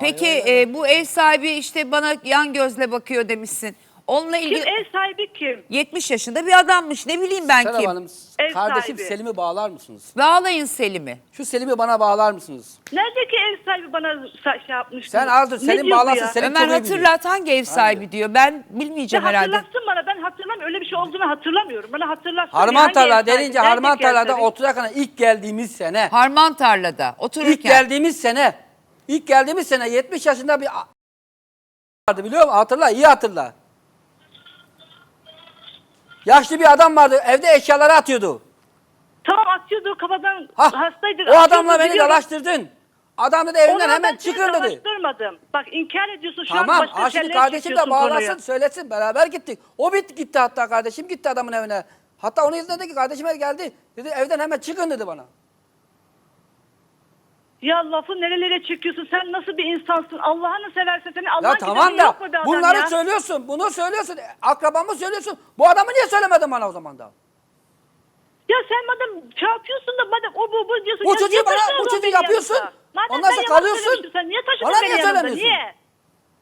Peki e, bu ev sahibi işte bana yan gözle bakıyor demişsin. Onunla Kim ilgili ev sahibi kim? 70 yaşında bir adammış. Ne bileyim ben Serap kim. Hanım, Ev kardeşim sahibi. Selim'i bağlar mısınız? Bağlayın Selim'i. Şu Selim'i bana bağlar mısınız? Neredeki ev sahibi bana sa- şey yapmış? Sen az dur, Ne Selim diyor bu bağlasın, ya? Selim- Ömer çok iyi hatırlat hangi ev sahibi diyor. Ben bilmeyeceğim Ya herhalde. hatırlatsın bana ben hatırlamıyorum. Öyle bir şey olduğunu hatırlamıyorum. Bana hatırlatsın. Harman Hangi ev Tarla sahibi? denince Neredeki Harman ev Tarla'da sahibi? otururken ilk geldiğimiz sene. Harman tarlada otururken. İlk geldiğimiz sene. İlk geldiğimiz sene 70 yaşında bir vardı biliyor musun? Hatırla, iyi hatırla. Yaşlı bir adam vardı. Evde eşyaları atıyordu. Tamam atıyordu kafadan Ha, hastaydı. o adamla beni biliyorum. dalaştırdın. Adam dedi evinden Onu hemen çıkın dedi. dalaştırmadım. Bak inkar ediyorsun şu an Tamam, başka ha şimdi kardeşim de bağlasın, konuyu. söylesin. Beraber gittik. O bit gitti hatta kardeşim gitti adamın evine. Hatta onun yüzünden dedi ki kardeşime geldi. Dedi evden hemen çıkın dedi bana. Ya lafı nerelere çekiyorsun? Sen nasıl bir insansın? Allah'ını seversen senin Allah'ın Ya tamam da yok mu be adam bunları ya? söylüyorsun, bunu söylüyorsun. Akrabamı söylüyorsun. Bu adamı niye söylemedin bana o zaman da? Ya sen madem yapıyorsun da madem o bu bu diyorsun. Bu ya çocuğu niye bana- taşıdın bu o çocuğu beni yapıyorsun. yanımda? Madem Ondan ben sonra yalan kalıyorsun. söylemiştim, Sen niye taşıdın Bana beni niye yanımda? söylemiyorsun? Niye?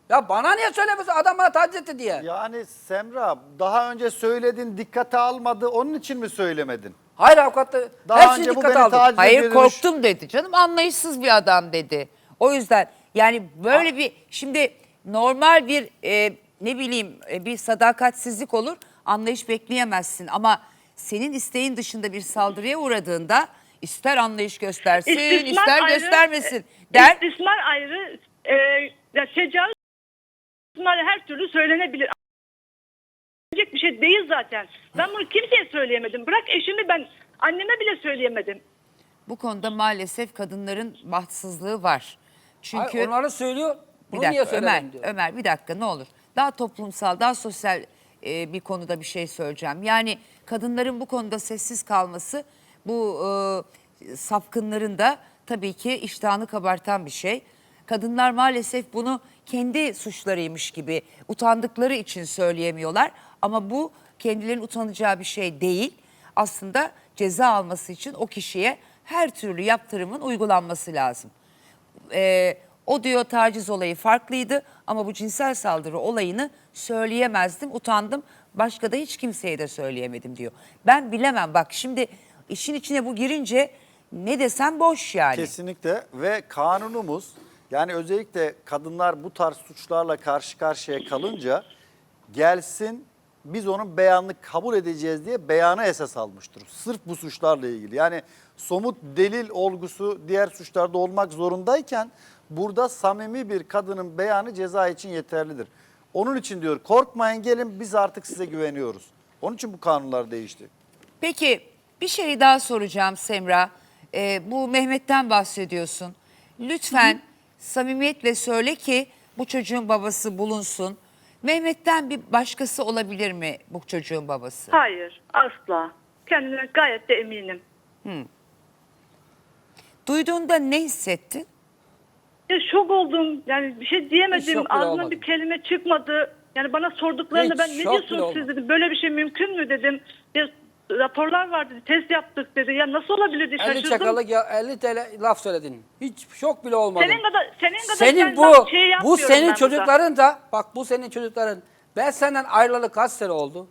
Ya bana niye söylemiyorsun adam bana taciz etti diye? Yani Semra daha önce söyledin dikkate almadı onun için mi söylemedin? Hayır avukat da Daha hepsini önce bu dikkate beni aldım. taciz Hayır edilmiş. korktum dedi canım anlayışsız bir adam dedi. O yüzden yani böyle bir şimdi normal bir e, ne bileyim e, bir sadakatsizlik olur anlayış bekleyemezsin ama senin isteğin dışında bir saldırıya uğradığında ister anlayış göstersin İstismar ister ayrı, göstermesin e, der. İstismar ayrı. E, ya tecavüz istismar her türlü söylenebilir. Söyleyecek bir şey değil zaten. Ben bunu kimseye söyleyemedim. Bırak eşimi ben anneme bile söyleyemedim. Bu konuda maalesef kadınların bahtsızlığı var. Çünkü Hayır, onları söylüyor. Bir Bunu niye dakika Ömer, söylemedin diyor. Ömer bir dakika ne olur. Daha toplumsal, daha sosyal e, bir konuda bir şey söyleyeceğim. Yani kadınların bu konuda sessiz kalması bu e, sapkınların da tabii ki iştahını kabartan bir şey. Kadınlar maalesef bunu kendi suçlarıymış gibi utandıkları için söyleyemiyorlar. Ama bu kendilerinin utanacağı bir şey değil. Aslında ceza alması için o kişiye her türlü yaptırımın uygulanması lazım e, o diyor taciz olayı farklıydı ama bu cinsel saldırı olayını söyleyemezdim, utandım. Başka da hiç kimseye de söyleyemedim diyor. Ben bilemem bak şimdi işin içine bu girince ne desem boş yani. Kesinlikle ve kanunumuz yani özellikle kadınlar bu tarz suçlarla karşı karşıya kalınca gelsin biz onun beyanını kabul edeceğiz diye beyanı esas almıştır. Sırf bu suçlarla ilgili. Yani somut delil olgusu diğer suçlarda olmak zorundayken burada samimi bir kadının beyanı ceza için yeterlidir. Onun için diyor korkmayın gelin biz artık size güveniyoruz. Onun için bu kanunlar değişti. Peki bir şey daha soracağım Semra. Ee, bu Mehmet'ten bahsediyorsun. Lütfen samimiyetle söyle ki bu çocuğun babası bulunsun. Mehmet'ten bir başkası olabilir mi bu çocuğun babası? Hayır asla. Kendimden gayet de eminim. Duyduğunda ne hissettin? Ya şok oldum. Yani bir şey Hiç diyemedim. bile Ağzımdan olmadım. bir kelime çıkmadı. Yani bana sorduklarında Hiç ben ne diyorsunuz siz dedim. Böyle bir şey mümkün mü dedim. Ya, raporlar var dedi. Test yaptık dedi. Ya nasıl olabilir diye 50 şaşırdım. çakalık ya 50 TL laf söyledin. Hiç şok bile olmadım. Senin kadar senin kadar senin ben bu şey bu yapmıyorum senin burada. çocukların da bak bu senin çocukların. Ben senden ayrılalı kaç sene oldu?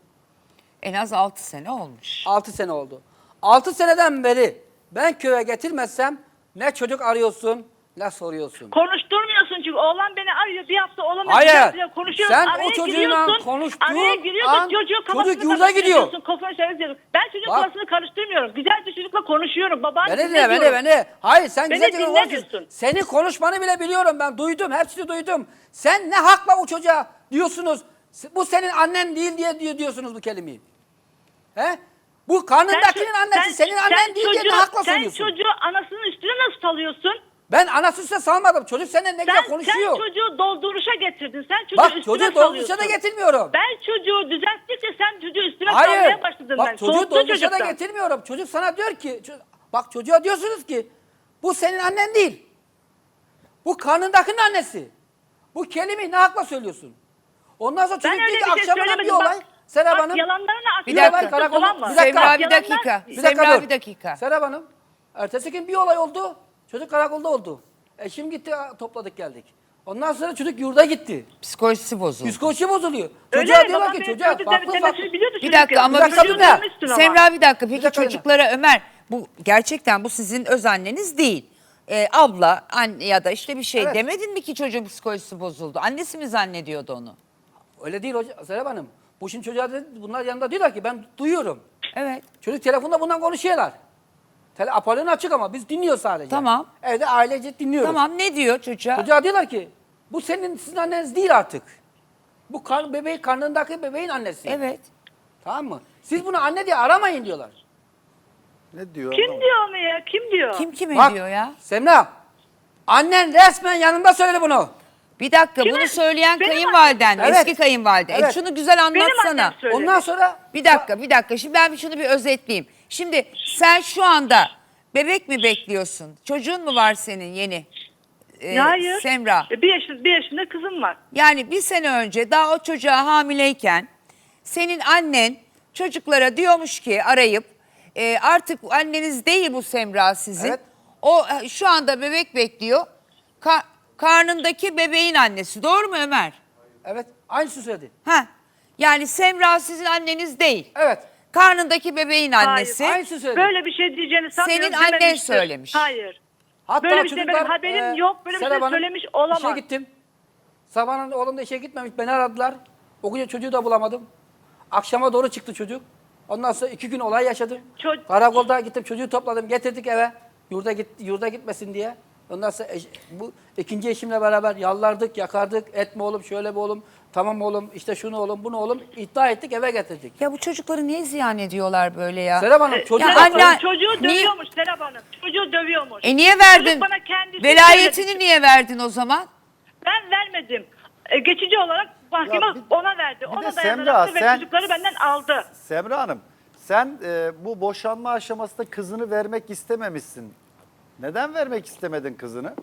En az 6 sene olmuş. 6 sene oldu. 6 seneden beri ben köye getirmezsem ne çocuk arıyorsun ne soruyorsun. Konuşturmuyorsun çünkü oğlan beni arıyor bir hafta oğlan Hayır. Konuşuyoruz Sen o araya çocuğunla giriyorsun. konuştuğun araya giriyorsun an çocuğun çocuk kafasını yurda gidiyor. karıştırıyorsun, Kafasını çeviriyorsun. Ben çocuğun Bak. kafasını karıştırmıyorum. Güzelce çocukla konuşuyorum. Baban Beni dinle beni beni. Hayır sen Beni güzelce konuşuyorsun. dinlemiyorsun. Senin konuşmanı bile biliyorum ben duydum hepsini duydum. Sen ne hakla o çocuğa diyorsunuz. Bu senin annen değil diye diyor- diyorsunuz bu kelimeyi. He? Bu karnındakinin annesi senin annen değil diye ne hakla sen söylüyorsun. çocuğu anasının üstüne nasıl salıyorsun? Ben anası size salmadım. Çocuk seninle ne Sen, güzel konuşuyor. sen çocuğu dolduruşa getirdin. Sen çocuğu Bak üstüne çocuğu dolduruşa da getirmiyorum. Ben çocuğu düzelttikçe sen çocuğu üstüne Hayır. salmaya başladın Bak ben. çocuğu Soğuttun dolduruşa da çocuktan. getirmiyorum. Çocuk sana diyor ki, bak çocuğa diyorsunuz ki bu senin annen değil. Bu karnındakinin annesi. Bu kelimeyi ne hakla söylüyorsun? Ondan sonra çocuk diyor ki şey akşamına bir olay. Serap Hanım. Bir dakika. Bir dakika. Semra bir dakika. Bir dakika Semra dur. bir dakika. Serap Hanım. Ertesi gün bir olay oldu. Çocuk karakolda oldu. Eşim gitti topladık geldik. Ondan sonra çocuk yurda gitti. Psikolojisi bozuldu. Psikolojisi bozuluyor. Öyle Çocuğa diyorlar ki çocuğa çocuk farklı farklı. Bir dakika ama Bir bir dakika. Semra bir dakika. Peki dakika, çocuklara Ömer bu gerçekten bu sizin öz anneniz değil. Ee, abla anne ya da işte bir şey Evet. demedin mi ki çocuğun psikolojisi bozuldu? Annesi mi zannediyordu onu? Öyle değil hocam Serap Hanım. Bu şimdi çocuğa dedi, bunlar yanında diyorlar ki ben duyuyorum. Evet. Çocuk telefonda bundan konuşuyorlar. Tele, aparatın açık ama biz dinliyoruz sadece. Tamam. Evde ailece dinliyoruz. Tamam ne diyor çocuğa? Çocuğa diyorlar ki bu senin sizin anneniz değil artık. Bu kan, bebeğin karnındaki bebeğin annesi. Evet. Tamam mı? Siz bunu anne diye aramayın diyorlar. Ne diyor? Kim diyor onu ya? Kim diyor? Kim kime Bak, diyor ya? Semra, annen resmen yanında söyledi bunu. Bir dakika Kime? bunu söyleyen Benim kayınvaliden, annem. eski Evet. kayınvalide. E Evet. şunu güzel Benim anlatsana. annem söyledi. Ondan sonra Bir dakika, bir dakika. Şimdi ben şunu bir özetleyeyim. Şimdi sen şu anda bebek mi bekliyorsun? Çocuğun mu var senin yeni? Ee, Hayır. Semra. E, Bir yaşında, bir yaşında kızım var. Yani bir sene önce daha o çocuğa hamileyken senin annen çocuklara diyormuş ki arayıp e, artık anneniz değil bu Semra sizin. Evet. O e, şu anda bebek bekliyor. Ka- karnındaki bebeğin annesi. Doğru mu Ömer? evet aynısını söyledi. Ha. Yani Semra sizin anneniz değil. Evet. Karnındaki bebeğin annesi. Hayır. Aynısını söyledi. Böyle bir şey diyeceğini sanmıyorum. Senin annen dememiştir. söylemiş. Hayır. Hatta Böyle bir şey benim haberim e, yok. Böyle bir Serap şey Hanım, söylemiş olamaz. İşe gittim. Sabahın oğlum da işe gitmemiş. Beni aradılar. O gece çocuğu da bulamadım. Akşama doğru çıktı çocuk. Ondan sonra iki gün olay yaşadım. Ço- Karakolda gittim çocuğu topladım getirdik eve. Yurda git yurda gitmesin diye. Ondan sonra eş- bu ikinci eşimle beraber yallardık, yakardık. Etme oğlum, şöyle bir oğlum. Tamam oğlum, işte şunu oğlum, bunu oğlum. iddia ettik eve getirdik. Ya bu çocukları niye ziyan ediyorlar böyle ya? Serap Hanım E, çocuğu ya da- anne- Çocuğu Niye- dövüyormuş Serap Hanım. Çocuğu dövüyormuş. E niye verdin? Çocuk bana kendisi Velayetini söyledi. niye verdin o zaman? Ben vermedim. E, geçici olarak mahkeme Ya bir- ona verdi. bir de Ona Semra, dayanarak ve sen- çocukları benden aldı. Semra Hanım, sen e, bu boşanma aşamasında kızını vermek istememişsin. Neden vermek istemedin kızını?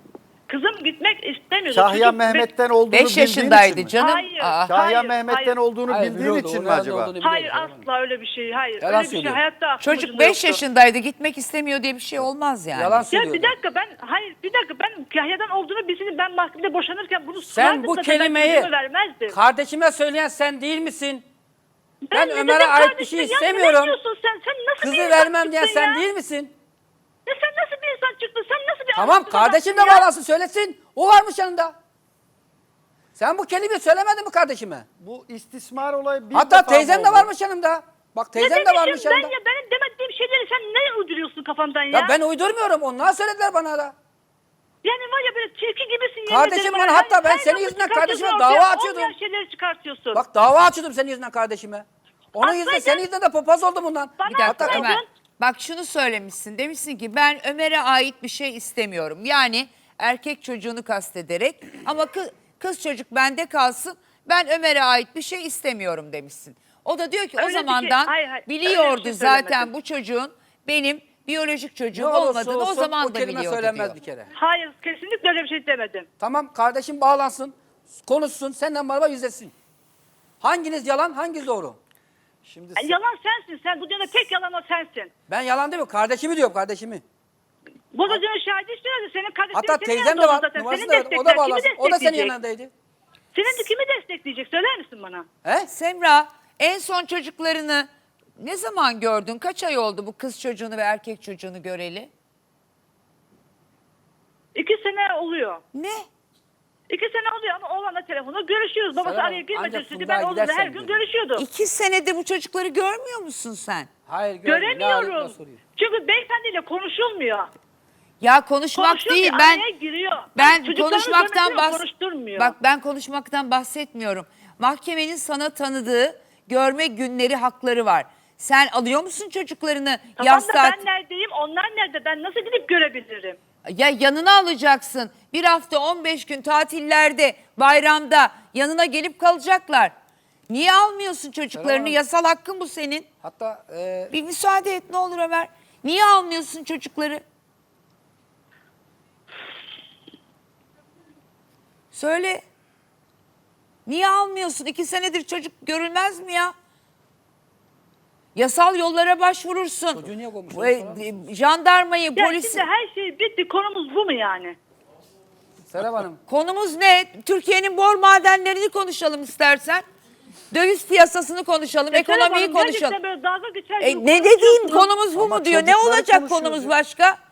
Kızım gitmek istemiyordu. Kahya Çocuk- Mehmet'ten olduğunu 5 bildiğin için yaşındaydı mi? canım. Hayır. Aa. Kahya Hayır, Mehmet'ten hayır. olduğunu Hayır, bildiğin biliyordu, için mi onun nerede acaba? olduğunu biliyordu Hayır asla öyle bir şey. Hayır. Yalan öyle bir şey söylüyor. hayatta aklımın Çocuk ucunda 5 yoktu. yaşındaydı gitmek istemiyor diye bir şey olmaz yani. Yalan Ya söylüyordu. bir dakika ben hayır bir dakika ben Kahya'dan olduğunu bilseydim ben mahkemede boşanırken bunu Sen sorardım bu zaten, ben kelimeyi vermezdim. kardeşime söyleyen sen değil misin? Ben Ömer'e ait bir şey istemiyorum. Sen? Sen nasıl Kızı vermem diyen çıktın sen ya? değil misin? Ya sen nasıl bir insan çıktın? Sen nasıl bir Tamam kardeşim de adamsın ya? bağlansın söylesin. O varmış yanında. Sen bu kelimeyi söylemedin mi kardeşime? Bu istismar olayı bir Hatta defa mı teyzem de oldu? varmış yanımda. Bak Ne teyzem de demişim varmış ben yanımda. ya benim demediğim şeyleri sen ne uyduruyorsun kafandan ya? Ya ben uydurmuyorum. Onlar söylediler bana da. Yani var ya böyle tilki gibisin. yemin Kardeşim ederim bana hatta ben Her senin lafı yüzünden çıkartıyorsun kardeşime ortaya, dava açıyordum. Olmayan şeyleri çıkartıyorsun. Bak dava açıyordum senin yüzünden kardeşime. Onun Atsaydın- yüzünden senin yüzünden de papaz oldu bundan. Bana Bir dakika atsaydın- Ömer. Bak şunu söylemişsin. Demişsin ki ben Ömer'e ait bir şey istemiyorum. Yani erkek çocuğunu kastederek ama kız, kız çocuk bende kalsın. Ben Ömer'e ait bir şey istemiyorum demişsin. O da diyor ki Öyle o bir şey- zamandan hayır, hayır, öyle bir biliyordu şey zaten söylemedim. bu çocuğun benim biyolojik çocuğum olmadığını o zaman o da kelime biliyordu söylenmez diyor. bir kere. Hayır kesinlikle öyle bir şey demedim. Tamam kardeşim bağlansın. Konuşsun. Senden beraber yüzleşsin. Hanginiz yalan hanginiz doğru? Şimdi Yani yalan sensin sen. Bu dünyada tek yalan o sensin. Ben yalan demiyorum. Kardeşimi diyorum kardeşimi. Bu da dünyanın şahidi istiyordu. Senin kardeşin Hatta senin teyzem yanında de var. zaten. Numarası Senin da. O destekler da kimi bağlansın. O da senin destekleyecek? yanındaydı. Senin de kimi destekleyecek söyler misin bana? He? Semra en son çocuklarını ne zaman gördün? Kaç ay oldu bu kız çocuğunu ve erkek çocuğunu göreli? İki sene oluyor. Ne? İki sene oluyor ama oğlanla telefonda görüşüyoruz. Babası Serap, araya girmedi ancak sürdü. Funda'ya Ben oğlumla her gidersen gün görürüm. görüşüyordum. İki senedir bu çocukları görmüyor musun sen? Hayır görmüyorum. Ne arayıp Göremiyorum. ne soruyor? Çünkü beyefendiyle konuşulmuyor. Ya konuşmak Konuşuyor değil ki ben araya giriyor. ben Çocuklarını konuşmaktan görmüyor, bahs konuşturmuyor. Bak ben konuşmaktan bahsetmiyorum. Mahkemenin sana tanıdığı görme günleri hakları var. Sen alıyor musun çocuklarını Tamam yaz da tatil- ben neredeyim onlar nerede ben nasıl gidip görebilirim? Ya yanına alacaksın. Bir hafta 15 gün tatillerde, bayramda yanına gelip kalacaklar. Niye almıyorsun çocuklarını? Tamam. Yasal hakkın bu senin. Hatta e, Bir müsaade et ne olur Ömer. Niye almıyorsun çocukları? Söyle. Niye almıyorsun? İki senedir çocuk görülmez mi ya? Yasal yollara başvurursun. Çocuğu niye kovmuş? E, e, Jandarmayı, Ya polisi... şimdi her şey bitti konumuz bu mu yani? Serap Hanım. Konumuz ne? Türkiye'nin bor madenlerini konuşalım istersen. Döviz piyasasını konuşalım, Serap ekonomiyi Hanım, gerçekten konuşalım. böyle dalga geçer E, ne dediğim konuşuyorsunuz. konumuz bu Ama mu diyor. Ne olacak konumuz ya. başka?